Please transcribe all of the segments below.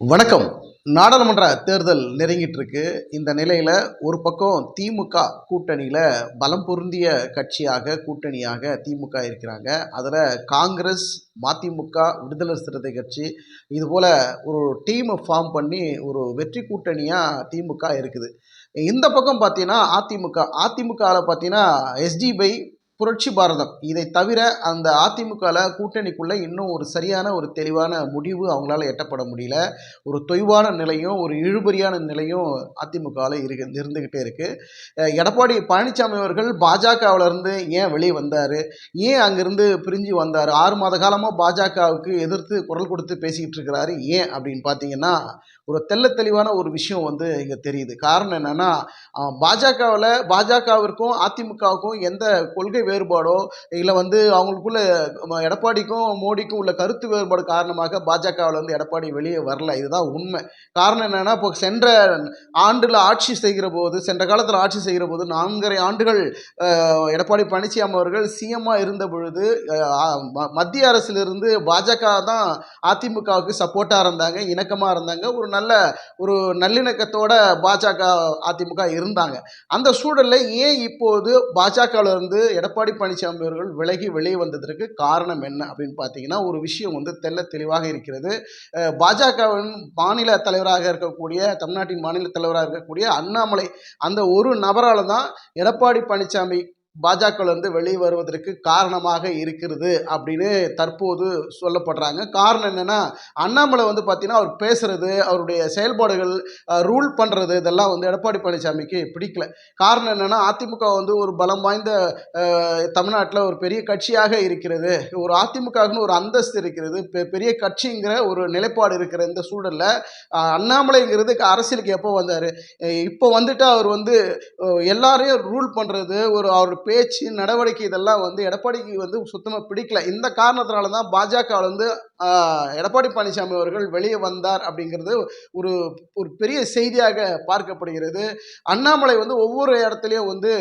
வணக்கம். நாடாளுமன்ற தேர்தல் நெருங்கிட்டு இருக்கு இந்த நிலையில் ஒரு பக்கம் திமுக கூட்டணியில் பலம் பொருந்திய கட்சியாக கூட்டணியாக திமுக இருக்கிறாங்க. அதில் காங்கிரஸ் மதிமுக விடுதலை சிறுத்தை கட்சி இது போல் ஒரு டீமை ஃபார்ம் பண்ணி ஒரு வெற்றி கூட்டணியாக திமுக இருக்குது. இந்த பக்கம் பார்த்தீங்கன்னா அதிமுக அதிமுகவில் பார்த்தீங்கன்னா எஸ்டிபை புரட்சி பாரதம். இதை தவிர அந்த அதிமுகவில் கூட்டணிக்குள்ளே இன்னும் ஒரு சரியான ஒரு தெளிவான முடிவு அவங்களால எட்டப்பட முடியல. ஒரு தொய்வான நிலையும் ஒரு இழுபறியான நிலையும் அதிமுகவில் இரு இருந்துக்கிட்டே இருக்குது எடப்பாடி பழனிசாமி அவர்கள் பாஜகவிலருந்து ஏன் வெளியே வந்தார்? ஏன் அங்கேருந்து பிரிஞ்சு வந்தார்? ஆறு மாத காலமாக பாஜகவுக்கு எதிர்த்து குரல் கொடுத்து பேசிக்கிட்டு இருக்கிறாரு ஏன் அப்படின்னு பார்த்தீங்கன்னா ஒரு தெள்ள தெளிவான ஒரு விஷயம் வந்து இங்கே தெரியுது. காரணம் என்னென்னா பாஜகவில் பாஜகவிற்கும் அதிமுகவுக்கும் எந்த கொள்கை வேறுபாடோ இல்லை வந்து அவங்களுக்குள்ள எடப்பாடிக்கும் மோடிக்கும் உள்ள கருத்து வேறுபாடு காரணமாக பாஜகவில் வந்து எடப்பாடி வெளியே வரல. இதுதான் உண்மை. காரணம் என்னென்னா இப்போ சென்ற ஆண்டில் ஆட்சி செய்கிற போது சென்ற காலத்தில் ஆட்சி செய்கிற போது நான்கரை ஆண்டுகள் எடப்பாடி பழனிசாமி அவர்கள் சிஎம்மாக இருந்த பொழுது ம- மத்திய அரசிலிருந்து பாஜக தான் அதிமுகவுக்கு சப்போர்ட்டாக இருந்தாங்க இணக்கமாக இருந்தாங்க. ஒரு நல்ல ஒரு நல்லிணக்கத்தோட பாஜக அதிமுக இருந்தாங்க. அந்த சூழலில் ஏன் இப்போது பாஜகவில் இருந்து எடப்பாடி பழனிசாமி அவர்கள் விலகி வெளியே வந்ததற்கு காரணம் என்ன அப்படின்னு பார்த்தீங்கன்னா ஒரு விஷயம் வந்து தெல்ல தெளிவாக இருக்கிறது. பாஜகவின் மாநில தலைவராக இருக்கக்கூடிய தமிழ்நாட்டின் மாநில தலைவராக இருக்கக்கூடிய அண்ணாமலை அந்த ஒரு நபரால் தான் எடப்பாடி பழனிசாமி பாஜக வந்து வெளியே வருவதற்கு காரணமாக இருக்கிறது அப்படின்னு தற்போது சொல்லப்படுறாங்க. காரணம் என்னென்னா அண்ணாமலை வந்து பார்த்தீங்கன்னா அவர் பேசுறது அவருடைய செயல்பாடுகள் ரூல் பண்ணுறது இதெல்லாம் வந்து எடப்பாடி பழனிசாமிக்கு பிடிக்கல. காரணம் என்னென்னா அதிமுக வந்து ஒரு பலம் வாய்ந்த தமிழ்நாட்டில் ஒரு பெரிய கட்சியாக இருக்கிறது. ஒரு அதிமுகனு ஒரு அந்தஸ்து இருக்கிறது. பெ- பெரிய கட்சிங்கிற ஒரு நிலைப்பாடு இருக்கிற இந்த சூழலில் அண்ணாமலைங்கிறது அரசியலுக்கு எப்போ வந்தார்? இப்போ வந்துட்டு அவர் வந்து எல்லாரையும் ரூல் பண்ணுறது ஒரு அவர் பேச்சு நடவடிக்கை இதெல்லாம் வந்து எடப்பாடிக்கு வந்து சுத்தமாக பிடிக்கல. இந்த காரணத்தினால தான் பாஜக வந்து எடப்பாடி பழனிசாமி அவர்கள் வெளியே வந்தார் அப்படிங்கிறது ஒரு ஒரு பெரிய செய்தியாக பார்க்கப்படுகிறது. அண்ணாமலை வந்து ஒவ்வொரு இடத்துலையும் வந்து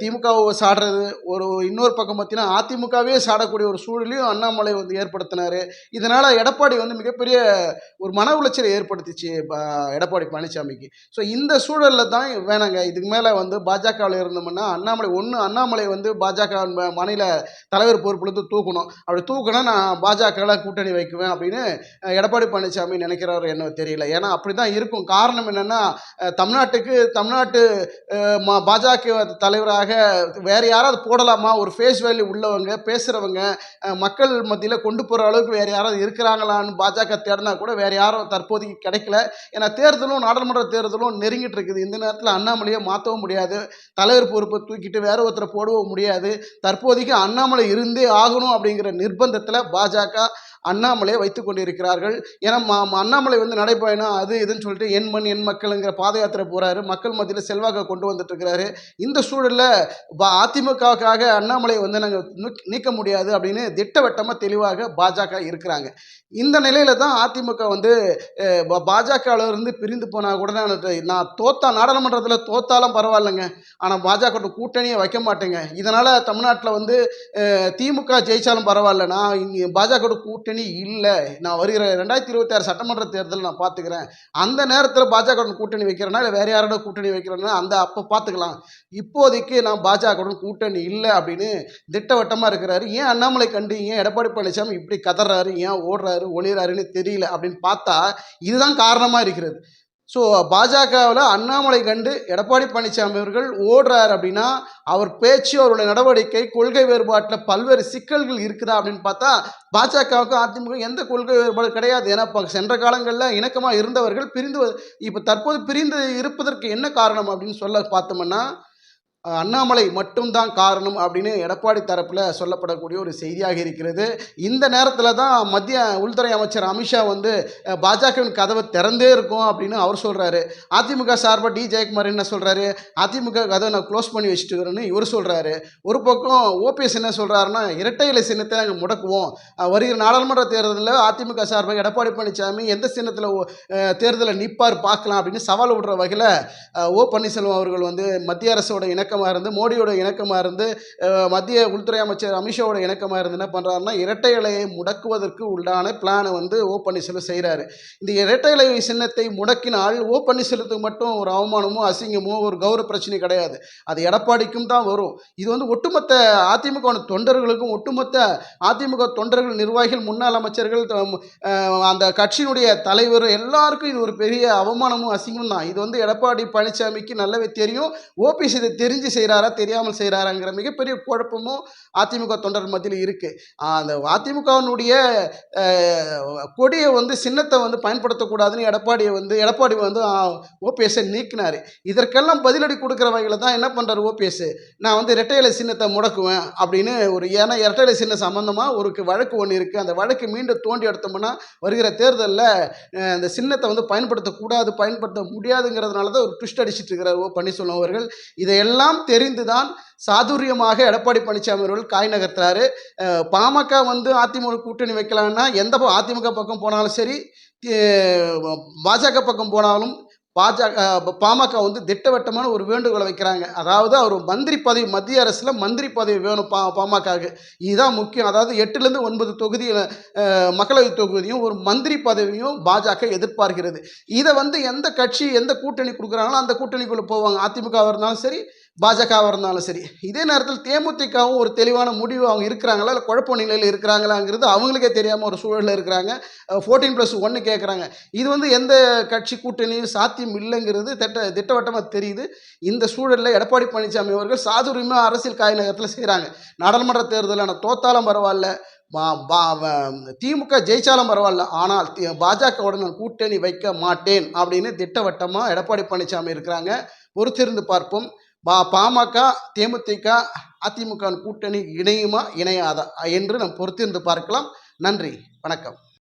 திமுகவை சாடுறது ஒரு இன்னொரு பக்கம் பார்த்தீங்கன்னா அதிமுகவே சாடக்கூடிய ஒரு சூழலையும் அண்ணாமலை வந்து ஏற்படுத்தினார். இதனால் எடப்பாடி வந்து மிகப்பெரிய ஒரு மன உளைச்சலை ஏற்படுத்திச்சு எடப்பாடி பழனிசாமிக்கு. ஸோ இந்த சூழலில் தான் வேணாங்க இதுக்கு மேலே வந்து பாஜகவில் இருந்தோம்னா அண்ணாமலை ஒன்று அண்ணாமலை வந்து பாஜக மாநில தலைவர் பொறுப்புலேருந்து தூக்கணும். அப்படி தூக்கினா நான் பாஜகவில் கூட்டணி வைக்குவேன் அப்படின்னு எடப்பாடி பழனிசாமி நினைக்கிறாரு என்ன தெரியல. ஏன்னா அப்படி தான் இருக்கும். காரணம் என்னென்னா தமிழ்நாட்டுக்கு தமிழ்நாட்டு பாஜக தலைவராக வேறு யாராவது போடலாமா? ஒரு ஃபேஸ் வேல்யூ உள்ளவங்க பேசுகிறவங்க மக்கள் மத்தியில் கொண்டு போகிற அளவுக்கு வேறு யாராவது இருக்கிறாங்களான்னு பாஜக தேடினா கூட வேறு யாரும் தற்போதைக்கு கிடைக்கல. ஏன்னா தேர்தலும் நாடாளுமன்ற தேர்தலும் நெருங்கிட்டு இருக்குது. இந்த நேரத்தில் அண்ணாமலையை மாற்றவும் முடியாது. தலைவர் பொறுப்பை தூக்கிட்டு வேற ஒருத்தர் போடவும் முடியாது. தற்போதைக்கு அண்ணாமலை இருந்தே ஆகணும் அப்படிங்கிற நிர்பந்தத்தில் பாஜக அண்ணாமலையை வைத்து கொண்டிருக்கிறார்கள். ஏன்னா அண்ணாமலை வந்து நடைபயணம் அது இதுன்னு சொல்லிட்டு என் மண் என் மக்களுங்கிற பாத யாத்திரை போகிறாரு மக்கள் மத்தியில் செல்வாக்கை கொண்டு வந்துட்டு இருக்கிறாரு இந்த சூழலில் பா அதிமுகவுக்காக அண்ணாமலையை வந்து நாங்கள் நீக்க முடியாது அப்படின்னு திட்டவட்டமாக தெளிவாக பாஜக இருக்கிறாங்க. இந்த நிலையில தான் அதிமுக வந்து பாஜகவிலிருந்து பாஜகவுல இருந்து பிரிந்து போனால் கூட நான் நான் தோத்தா நாடாளுமன்றத்தில் தோத்தாலும் பரவாயில்லைங்க. ஆனால் பாஜக கூட்டணியை வைக்க மாட்டேங்க. இதனால் தமிழ்நாட்டில் வந்து திமுக ஜெயிச்சாலும் பரவாயில்ல. நான் இங்கே பாஜக கூட்டணி கூட்டணி இல்லை. நான் வருகிற ரெண்டாயிரத்தி இருபத்தி ஆறு சட்டமன்ற தேர்தல் நான் பார்த்துக்கிறேன். அந்த நேரத்தில் பாஜகவுடன் கூட்டணி வைக்கிறேன்னா இல்லை வேற யாரோட கூட்டணி வைக்கிறேன்னா அந்த அப்போ பார்த்துக்கலாம். இப்போதைக்கு நான் பாஜகவுடன் கூட்டணி இல்லை அப்படின்னு திட்டவட்டமாக இருக்கிறாரு. ஏன் அண்ணாமலை கண்டு ஏன் எடப்பாடி பழனிசாமி இப்படி கதறாரு ஏன் ஓடுறாரு ஒளிகிறாருன்னு தெரியல அப்படின்னு பார்த்தா இதுதான் காரணமாக இருக்கிறது. ஸோ பாஜகவில் அண்ணாமலை கண்டு எடப்பாடி பழனிசாமி அவர்கள் ஓடுறார் அப்படின்னா அவர் பேச்சு அவருடைய நடவடிக்கை கொள்கை வேறுபாட்டில் பல்வேறு சிக்கல்கள் இருக்குதா அப்படின்னு பார்த்தா பாஜகவுக்கும் அதிமுக எந்த கொள்கை வேறுபாடு கிடையாது. ஏன்னா இப்போ சென்ற காலங்களில் இணக்கமாக இருந்தவர்கள் பிரிந்து இப்போ தற்போது பிரிந்து இருப்பதற்கு என்ன காரணம் அப்படின்னு சொல்ல பார்த்தோம்னா அண்ணாமலை மட்டும்தான் காரணம் அப்படின்னு எடப்பாடி தரப்பில் சொல்லப்படக்கூடிய ஒரு செய்தியாக இருக்கிறது. இந்த நேரத்தில் தான் மத்திய உள்துறை அமைச்சர் அமித்ஷா வந்து பாஜகவின் கதவை திறந்தே இருக்கும் அப்படின்னு அவர் சொல்கிறாரு அதிமுக சார்பாக டி ஜெயக்குமார் என்ன சொல்கிறாரு அதிமுக கதவை நான் க்ளோஸ் பண்ணி வச்சுட்டு இருக்கிறேன்னு இவர் சொல்கிறாரு ஒரு பக்கம் ஓபிஎஸ் என்ன சொல்கிறாருன்னா இரட்டை இலை சின்னத்தை நாங்கள் முடக்குவோம். வருகிற நாடாளுமன்ற தேர்தலில் அதிமுக சார்பாக எடப்பாடி பழனிசாமி எந்த சின்னத்தில் தேர்தலில் நிற்பார் பார்க்கலாம் அப்படின்னு சவால் விடுற வகையில் ஓ பன்னீர்செல்வம் அவர்கள் வந்து மத்திய அரசோட இணக்க இணக்கமாக இருந்து மோடியோட இணக்கமாக இருந்து மத்திய உள்துறை அமைச்சர் அமித்ஷாவோட இணக்கமாக இருந்து என்ன பண்ணுறாருன்னா இரட்டை இலையை முடக்குவதற்கு உண்டான பிளானை வந்து ஓ பன்னீர்செல்வம் செய்கிறாரு இந்த இரட்டை இலை சின்னத்தை முடக்கினால் ஓ பன்னீர்செல்வத்துக்கு மட்டும் ஒரு அவமானமோ அசிங்கமோ ஒரு கௌரவ பிரச்சனை கிடையாது. அது எடப்பாடிக்கும் தான் வரும். இது வந்து ஒட்டுமொத்த அதிமுக தொண்டர்களுக்கும் ஒட்டுமொத்த அதிமுக தொண்டர்கள் நிர்வாகிகள் முன்னாள் அமைச்சர்கள் அந்த கட்சியினுடைய தலைவர் எல்லாருக்கும் இது ஒரு பெரிய அவமானமும் அசிங்கமும் தான். இது வந்து எடப்பாடி பழனிசாமிக்கு நல்லாவே தெரியும். ஓபிஎஸ் இதை தெரிஞ்சு செய்கிறாரா தெரியாமல் செய்கிறாராங்கிற மிகப்பெரிய குழப்பமும் அதிமுக தொண்டர் மத்தியில் இருக்குது அந்த அதிமுகவினுடைய கொடியை வந்து சின்னத்தை வந்து பயன்படுத்தக்கூடாதுன்னு எடப்பாடியை வந்து எடப்பாடி வந்து ஓபிஎஸ்ஸை நீக்கினார். இதற்கெல்லாம் பதிலடி கொடுக்குற வகையில் தான் என்ன பண்ணுறாரு ஓபிஎஸ்? நான் வந்து இரட்டையிலை சின்னத்தை முடக்குவேன் அப்படின்னு ஒரு ஏன்னா இரட்டையிலை சின்ன சம்மந்தமாக ஒரு வழக்கு ஒன்று இருக்குது அந்த வழக்கு மீண்டும் தோண்டி எடுத்தோம்னா வருகிற தேர்தலில் அந்த சின்னத்தை வந்து பயன்படுத்தக்கூடாது பயன்படுத்த முடியாதுங்கிறதுனால தான் ஒரு ட்விஸ்ட் அடிச்சிட்டு இருக்கிறார் ஓ பன்னீர்செல்வம் அவர்கள். இதையெல்லாம் தெரிந்து தான் சாதுரியமாக எடப்பாடி பழனிசாமி அவர்கள் காய் நகர்த்துறாரு. பாமக வந்து அதிமுக கூட்டணி வைக்கலாம்னா எந்த அதிமுக பக்கம் போனாலும் சரி பாஜக பக்கம் போனாலும் பாஜக பாமக வந்து திட்டவட்டமான ஒரு வேண்டுகோளை வைக்கிறாங்க. அதாவது அவர் மந்திரி பதவி மத்திய அரசில் மந்திரி பதவி வேணும் பா பாமகவுக்கு. இதுதான் முக்கியம். அதாவது எட்டுலேருந்து ஒன்பது தொகுதியில் மக்களவை தொகுதியும் ஒரு மந்திரி பதவியும் பாஜக எதிர்பார்க்கிறது. இதை வந்து எந்த கட்சி எந்த கூட்டணி கொடுக்குறாங்களோ அந்த கூட்டணிக்குள்ளே போவாங்க. அதிமுகவாக இருந்தாலும் சரி பாஜகவாக இருந்தாலும் சரி. இதே நேரத்தில் தேமுதிகவும் ஒரு தெளிவான முடிவு அவங்க இருக்கிறாங்களா? இல்லை குழப்ப நிலையில் இருக்கிறாங்களாங்கிறது அவங்களுக்கே தெரியாமல் ஒரு சூழலில் இருக்கிறாங்க. ஃபோர்டீன் ப்ளஸ் ஒன்று கேட்குறாங்க இது வந்து எந்த கட்சி கூட்டணியும் சாத்தியம் இல்லைங்கிறது திட்ட திட்டவட்டமாக தெரியுது. இந்த சூழலில் எடப்பாடி பழனிசாமி அவர்கள் சாதுரியமாக அரசியல் காய் நகரத்தில் செய்கிறாங்க நாடாளுமன்ற தேர்தலான தோத்தாலும் பரவாயில்ல திமுக ஜெயிச்சாலும் பரவாயில்ல. ஆனால் தி- பாஜகவுடன் நான் கூட்டணி வைக்க மாட்டேன் அப்படின்னு திட்டவட்டமாக எடப்பாடி பழனிசாமி இருக்கிறாங்க. பொறுத்திருந்து பார்ப்போம். பா பாமக தேமுதிக அதிமுக கூட்டணி இணையுமா இணையாதா என்று நாம் பொறுத்திருந்து பார்க்கலாம். நன்றி வணக்கம்.